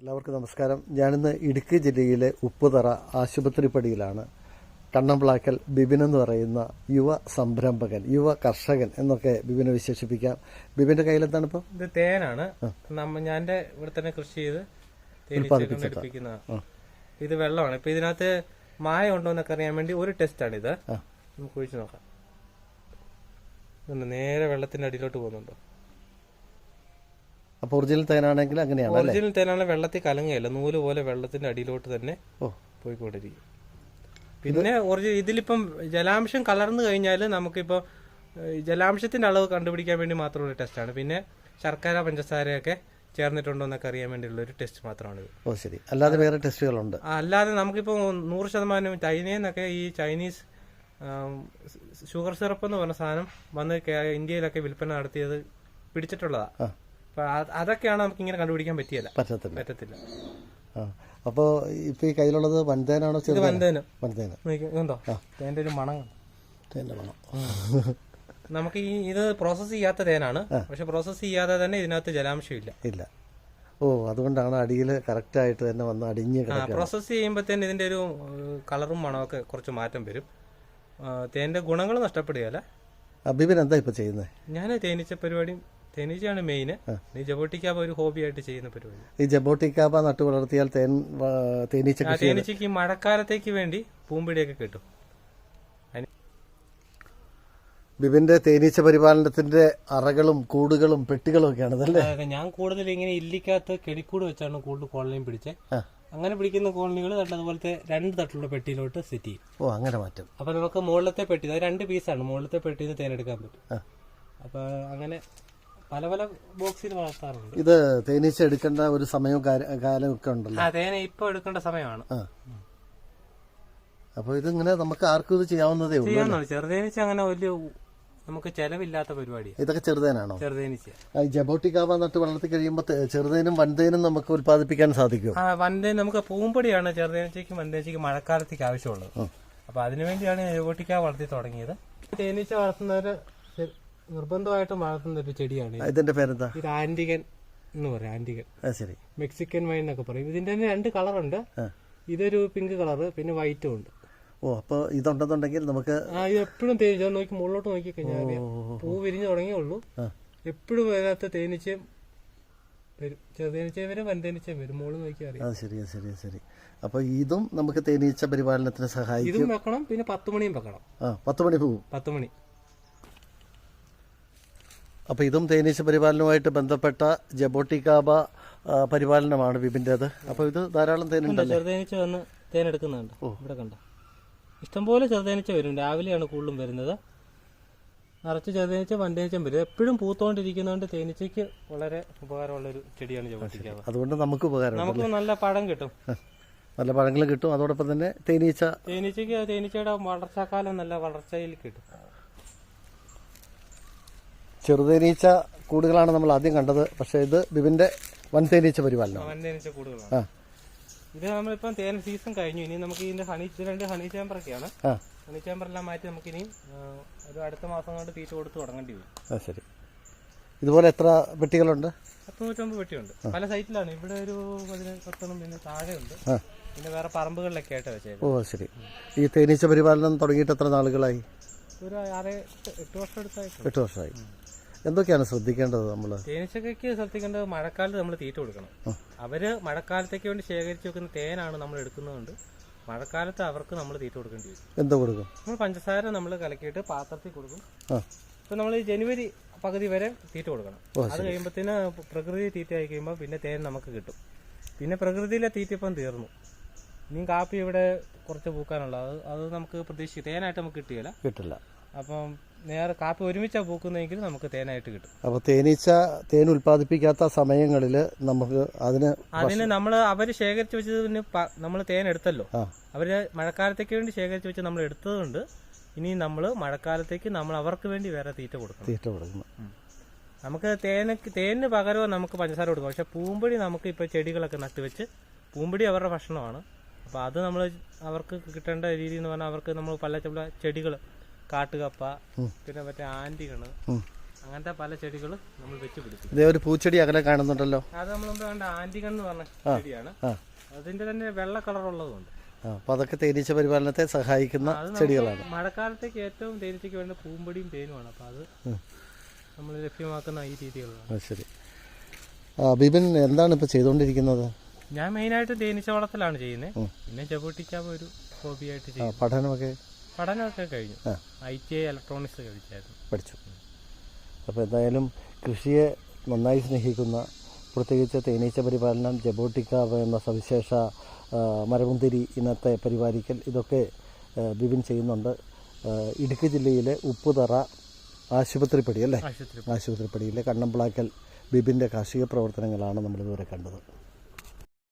എല്ലാവർക്കും നമസ്കാരം. ഞാനിന്ന് ഇടുക്കി ജില്ലയിലെ ഉപ്പുതറ ആശുപത്രിപ്പടിയിലാണ് കണ്ണംപ്ലാക്കൽ ബിബിൻ എന്ന് പറയുന്ന യുവ സംരംഭകൻ യുവ കർഷകൻ എന്നൊക്കെ ബിബിനെ വിശേഷിപ്പിക്കാം. ബിബിന്റെ കയ്യിൽ എന്താണ് ഇപ്പൊ ഇത് തേനാണ്. നമ്മ ഞാൻ ഇവിടെ തന്നെ കൃഷി ചെയ്ത് തേനീച്ചയെ ഇത് വെള്ളമാണ്. ഇപ്പൊ ഇതിനകത്ത് മായ ഉണ്ടോ എന്നൊക്കെ അറിയാൻ വേണ്ടി ഒരു ടെസ്റ്റ് ആണ് ഇത് നമുക്ക് ഒഴിച്ചു നോക്കാം. നേരെ വെള്ളത്തിന്റെ അടിയിലോട്ട് പോകുന്നുണ്ടോ? അപ്പോൾ ഒറിജിനൽ തേനാണെങ്കിൽ അങ്ങനെയാണ് ഒറിജിനൽ തേനാണ് വെള്ളത്തിൽ കലങ്ങുകയല്ല. നൂൽ പോലെ വെള്ളത്തിന്റെ അടിയിലോട്ട് തന്നെ പോയിക്കൊണ്ടിരിക്കും. പിന്നെ ഒറിജിനൽ ഇതിലിപ്പം ജലാംശം കലർന്നു കഴിഞ്ഞാൽ നമുക്കിപ്പോൾ ഏഹ്, ജലാംശത്തിന്റെ അളവ് കണ്ടുപിടിക്കാൻ വേണ്ടി മാത്രമുള്ള ടെസ്റ്റാണ്. പിന്നെ ശർക്കര പഞ്ചസാരയൊക്കെ ചേർന്നിട്ടുണ്ടോ എന്നൊക്കെ അറിയാൻ വേണ്ടിയുള്ള ഒരു ടെസ്റ്റ് മാത്രമാണ് ഓ ശരി. അല്ലാതെ വേറെ ടെസ്റ്റുകളുണ്ട്? അല്ലാതെ നമുക്കിപ്പോൾ നൂറ് ശതമാനം ചൈനയിൽ നിന്നൊക്കെ ഈ ചൈനീസ് ഷുഗർ സിറപ്പ് എന്ന് പറഞ്ഞ സാധനം വന്ന് ഇന്ത്യയിലൊക്കെ വിൽപ്പന നടത്തിയത് പിടിച്ചിട്ടുള്ളതാ. അതൊക്കെയാണ് നമുക്ക് ഇങ്ങനെ കണ്ടുപിടിക്കാൻ പറ്റിയല്ല പറ്റത്തില്ല. പറ്റത്തില്ല. അപ്പോൾ ഇപ്പോൾ ഈ കയ്യിലുള്ളത് വൻതേനാണോ ഇത് വൻതേന്. ഒരു മണം? തേന്റെ നമുക്ക് ഈ ഇത് പ്രോസസ്സ് ചെയ്യാത്ത തേനാണ്. പക്ഷെ പ്രോസസ്സ് ചെയ്യാതെ തന്നെ ഇതിനകത്ത് ജലാംശം ഇല്ല. ഇല്ല. ഓ അതുകൊണ്ടാണ് അടിയിൽ കറക്റ്റ് ആയിട്ട് തന്നെ വന്ന് അടിഞ്ഞ് പ്രോസസ്സ് ചെയ്യുമ്പോഴത്തേന് ഇതിന്റെ ഒരു കളറും മണമൊക്കെ കുറച്ച് മാറ്റം വരും. തേന്റെ ഗുണങ്ങൾ നഷ്ടപ്പെടുകയല്ല. ബിബിൻ എന്താ ഇപ്പൊ ചെയ്യുന്നത് ഞാൻ തേനീച്ച പരിപാടിയും തേനീച്ചയാണ് മെയിൻ ഈ ജബോട്ടിക്കാപ്പ ഒരു ഹോബിയായിട്ട് ചെയ്യുന്ന പരിപാടി. ഈ ജബോട്ടിക്കാപ്പ നട്ടു വളർത്തിയാൽ തേൻ തേനീച്ച തേനീച്ചയ്ക്ക് മഴക്കാലത്തേക്ക് വേണ്ടി പൂമ്പിടിയൊക്കെ കിട്ടും. ബിബിന്റെ തേനീച്ച പരിപാലനത്തിന്റെ അറകളും കൂടുകളും പെട്ടികളും ഒക്കെയാണ് അതല്ലേ ഞാൻ കൂടുതൽ ഇങ്ങനെ ഇല്ലിക്കകത്ത് കെടിക്കൂട് വെച്ചാണ് കൂടുതൽ കോളനിയും പിടിച്ചത് അങ്ങനെ പിടിക്കുന്ന കോളനികൾ അതുപോലത്തെ രണ്ട് തട്ടുള്ള പെട്ടിയിലോട്ട് സെറ്റ് ചെയ്യും. ഓ അങ്ങനെ മാറ്റം. അപ്പൊ നമുക്ക് മുകളിലത്തെ പെട്ടി അത് രണ്ട് പീസാണ് മുകളിലത്തെ പെട്ടിയിൽ നിന്ന് തേനെടുക്കാൻ പറ്റും. അപ്പൊ അങ്ങനെ പല പല ബോക്സിൽ വളർത്താറുണ്ട്. ഇത് തേനീച്ച എടുക്കേണ്ട ഒരു സമയവും കാല- കാലവും ഒക്കെ ഉണ്ടല്ലോ തേന ഇപ്പൊ എടുക്കേണ്ട സമയമാണ്. അപ്പൊ ഇതിങ്ങനെ നമുക്ക് ആർക്കും ഇത് ചെയ്യാവുന്നതേ ഉള്ളൂ ചെയ്യാന്നുള്ളു ചെറുതേനീച്ച അങ്ങനെ വലിയ നമുക്ക് ചെലവില്ലാത്ത പരിപാടിയാണ് ഇതൊക്കെ ചെറുതേനാണോ? ചെറുതേനീച്ച. ജബോട്ടിക്കാവ നട്ട് വളർത്തി കഴിയുമ്പോൾ ചെറുതേനും വൻതേനും നമുക്ക് ഉത്പാദിപ്പിക്കാൻ സാധിക്കും ആ വൻതേൻ നമുക്ക് പൂമ്പൊടിയാണ് ചെറുതേനീച്ചയ്ക്കും വൻതേനീച്ചയ്ക്കും മഴക്കാലത്തേക്ക് ആവശ്യമുള്ളത്. അപ്പൊ അതിനുവേണ്ടിയാണ് ജബോട്ടിക്കാവ് വളർത്തി തുടങ്ങിയത്. തേനീച്ച വളർത്തുന്നവര് നിർബന്ധമായിട്ടും വളർത്തുന്ന ഒരു ചെടിയാണ്. ഇതിന്റെ പേരെന്താ? ഇത് ആന്റിഗൻ എന്ന് പറയും ആന്റിഗൻ ആ ശരി. മെക്സിക്കൻ വൈൻ എന്നൊക്കെ പറയും. ഇതിന്റെ തന്നെ രണ്ട് കളറുണ്ട്. ഇതൊരു പിങ്ക് കളറ് പിന്നെ വൈറ്റും ഉണ്ട്. ഓ അപ്പൊ ഇതുണ്ടെന്നുണ്ടെങ്കിൽ നമുക്ക് ആ ഇത് എപ്പോഴും തേനീച്ച നോക്കി മുകളിലോട്ട് നോക്കി കഴിഞ്ഞാൽ പൂ വിരിഞ്ഞു തുടങ്ങിയേ ഉള്ളൂ. എപ്പോഴും അതിനകത്ത് തേനീച്ചയും വരും. ചെറുതേനീച്ചയും വരും വൻതേനീച്ചയും വരും. മുകളിൽ നോക്കി അറിയാം. അത് ശരി അത് ശരി ശരി. അപ്പൊ ഇതും നമുക്ക് തേനീച്ച പരിപാലനത്തിന് സഹായിക്കും. ഇതും വെക്കണം പിന്നെ പത്ത് മണിയും വെക്കണം. ആ പത്ത് മണി പോവും. പത്ത് മണി. അപ്പൊ ഇതും തേനീച്ച പരിപാലനവുമായിട്ട് ബന്ധപ്പെട്ട ജബോട്ടിക്കാബ പരിപാലനമാണ് വിപിന്റേത് അപ്പോൾ ഇത് ധാരാളം തേനുണ്ടല്ലേ ചെറുതേനീച്ച വന്ന് തേനെടുക്കുന്നുണ്ട് ഇവിടെ കണ്ട. ഇഷ്ടംപോലെ ചെറുതേനീച്ച വരും. രാവിലെയാണ് കൂടുതലും വരുന്നത്. നിറച്ച് ചെറുതേനീച്ച വണ്ടേനീച്ചം വരും. എപ്പോഴും പൂത്തോണ്ടിരിക്കുന്നതുകൊണ്ട് തേനീച്ചയ്ക്ക് വളരെ ഉപകാരമുള്ള ഒരു ചെടിയാണ് ജബോട്ടിക്കാബ അതുകൊണ്ട് നമുക്ക് ഉപകാരം നമുക്ക് നല്ല പഴം കിട്ടും. നല്ല പഴങ്ങളും കിട്ടും. അതോടൊപ്പം തന്നെ തേനീച്ച തേനീച്ചയ്ക്ക് തേനീച്ചയുടെ വളർച്ചാക്കാലം നല്ല വളർച്ചയിൽ കിട്ടും. ചെറുതേനീച്ച കൂടുകളാണ് നമ്മൾ ആദ്യം കണ്ടത്. പക്ഷേ ഇത് ബിബിന്റെ വൻ തേനീച്ച പരിപാലനം വൻതേനീച്ച കൂടുതലാണ് ആ. ഇത് നമ്മളിപ്പം തേൻ സീസൺ കഴിഞ്ഞു. ഇനി നമുക്ക് ഇതിന്റെ ഹണി ഇത് രണ്ട് ഹണി ചേമ്പറൊക്കെയാണ് ഹണി ചേമ്പറെല്ലാം മാറ്റി നമുക്ക് ഇനി ഒരു അടുത്ത മാസം കൊണ്ട് തീറ്റ കൊടുത്ത് തുടങ്ങേണ്ടി വരും. ആ ശരി. ഇതുപോലെ എത്ര പെട്ടികളുണ്ട്? പത്ത് നൂറ്റമ്പത് പെട്ടിയുണ്ട് പല സൈറ്റിലാണ്. ഇവിടെ ഒരു പതിനഞ്ച് പത്തൊന്നും പിന്നെ താഴെയുണ്ട്. പിന്നെ വേറെ പറമ്പുകളിലൊക്കെ ആയിട്ട് വെച്ചേക്കും ഓ ശരി. ഈ തേനീച്ച പരിപാലനം തുടങ്ങിയിട്ട് എത്ര നാളുകളായി? ഒരു ആറ് എട്ട് വർഷം എടുത്തായിട്ട് എട്ട് വർഷമായി. എന്തൊക്കെയാണ് ശ്രദ്ധിക്കേണ്ടത് നമ്മൾ തേനീച്ചക്കയ്ക്ക് ശ്രദ്ധിക്കേണ്ടത് മഴക്കാലത്ത് നമ്മൾ തീറ്റ കൊടുക്കണം. അവർ മഴക്കാലത്തേക്ക് വേണ്ടി ശേഖരിച്ച് വെക്കുന്ന തേനാണ് നമ്മൾ എടുക്കുന്നതുകൊണ്ട് മഴക്കാലത്ത് അവർക്ക് നമ്മൾ തീറ്റ കൊടുക്കേണ്ടി വരും. എന്താ കൊടുക്കും? നമ്മൾ പഞ്ചസാര നമ്മൾ കലക്കിയിട്ട് പാത്രത്തിൽ കൊടുക്കും. ഇപ്പൊ നമ്മൾ ജനുവരി പകുതി വരെ തീറ്റ കൊടുക്കണം. അത് കഴിയുമ്പോഴത്തേന് പ്രകൃതി തീറ്റ ആയി കഴിയുമ്പോൾ പിന്നെ തേൻ നമുക്ക് കിട്ടും. പിന്നെ പ്രകൃതിയിലെ തീറ്റ ഇപ്പം തീർന്നു. ഇനിയും കാപ്പി ഇവിടെ കുറച്ച് പൂക്കാനുള്ളത്. അത് അത് നമുക്ക് പ്രതീക്ഷിക്കും തേനായിട്ട് നമുക്ക് കിട്ടിയില്ല കിട്ടില്ല. അപ്പം നേരെ കാപ്പി ഒരുമിച്ചാണ് പൂക്കുന്നതെങ്കിൽ നമുക്ക് തേനായിട്ട് കിട്ടും. അപ്പോൾ തേനീച്ച തേൻ ഉൽപ്പാദിപ്പിക്കാത്ത സമയങ്ങളിൽ നമുക്ക് അതിന് അതിന് നമ്മൾ അവർ ശേഖരിച്ച് വെച്ചതിന് നമ്മൾ തേൻ എടുത്തല്ലോ. അവർ മഴക്കാലത്തേക്ക് വേണ്ടി ശേഖരിച്ചു വെച്ച് നമ്മൾ എടുത്തതുകൊണ്ട് ഇനി നമ്മൾ മഴക്കാലത്തേക്ക് നമ്മൾ അവർക്ക് വേണ്ടി വേറെ തീറ്റ കൊടുക്കണം. തീറ്റ കൊടുക്കണം. നമുക്ക് തേനക്ക് തേനിന് പകരവും നമുക്ക് പഞ്ചസാര കൊടുക്കാം പക്ഷെ പൂമ്പടി നമുക്ക് ഇപ്പോൾ ചെടികളൊക്കെ നട്ടുവെച്ച് പൂമ്പടി അവരുടെ ഭക്ഷണമാണ്. അപ്പോൾ അത് നമ്മൾ അവർക്ക് കിട്ടേണ്ട രീതി എന്ന് പറഞ്ഞാൽ അവർക്ക് നമ്മൾ പല ചെടികൾ ചെടികൾ കാട്ടുകപ്പ പിന്നെ മറ്റേ ആന്റികൾ അങ്ങനത്തെ പല ചെടികൾ നമ്മൾ വെച്ച് പിടിക്കും ഇതേ ഒരു പൂച്ചെടി അങ്ങനെ കാണുന്നുണ്ടല്ലോ. അത് നമ്മൾ കണ്ട? ആന്റികൾ എന്ന് പറഞ്ഞ ചെടിയാണ്. അതിന്റെ തന്നെ വെള്ള കളർ ഉള്ളതുണ്ട്. അപ്പൊ അതൊക്കെ തേനീച്ച പരിപാലനത്തെ സഹായിക്കുന്ന ചെടികളാണ്. മഴക്കാലത്തേക്ക് ഏറ്റവും തേനീച്ചയ്ക്ക് വേണ്ട പൂമ്പടിയും തേനുമാണ്. അപ്പൊ അത് നമ്മൾ ലഭ്യമാക്കുന്ന ഈ രീതികളാണ് ശരി. ബിബിൻ എന്താണ് ഇപ്പൊ ചെയ്തുകൊണ്ടിരിക്കുന്നത്? ഞാൻ മെയിനായിട്ട് തേനീച്ച വളത്തിലാണ് ചെയ്യുന്നത്. പിന്നെ ചവിട്ടിക്കാൻ ഒരു ഹോബിയായിട്ട് പഠനമൊക്കെ പഠനമൊക്കെ കഴിഞ്ഞു. ഐ ടി ഐ ഇലക്ട്രോണിക്സ് കഴിച്ചായിരുന്നു പഠിച്ചു. അപ്പോൾ എന്തായാലും കൃഷിയെ നന്നായി സ്നേഹിക്കുന്ന പ്രത്യേകിച്ച് തേനീച്ച പരിപാലനം ജബോട്ടിക്കാവ് എന്ന സവിശേഷ മരമുന്തിരി ഇനത്തെ പരിപാലിക്കൽ ഇതൊക്കെ ബിബിൻ ചെയ്യുന്നുണ്ട്. ഇടുക്കി ജില്ലയിലെ ഉപ്പുതറ ആശുപത്രിപ്പടി അല്ലേ? ആശുപത്രി ആശുപത്രിപ്പടിയിലെ കണ്ണംപ്ലാക്കൽ ബിബിന്റെ കാർഷിക പ്രവർത്തനങ്ങളാണ് നമ്മളിതുവരെ കണ്ടത്.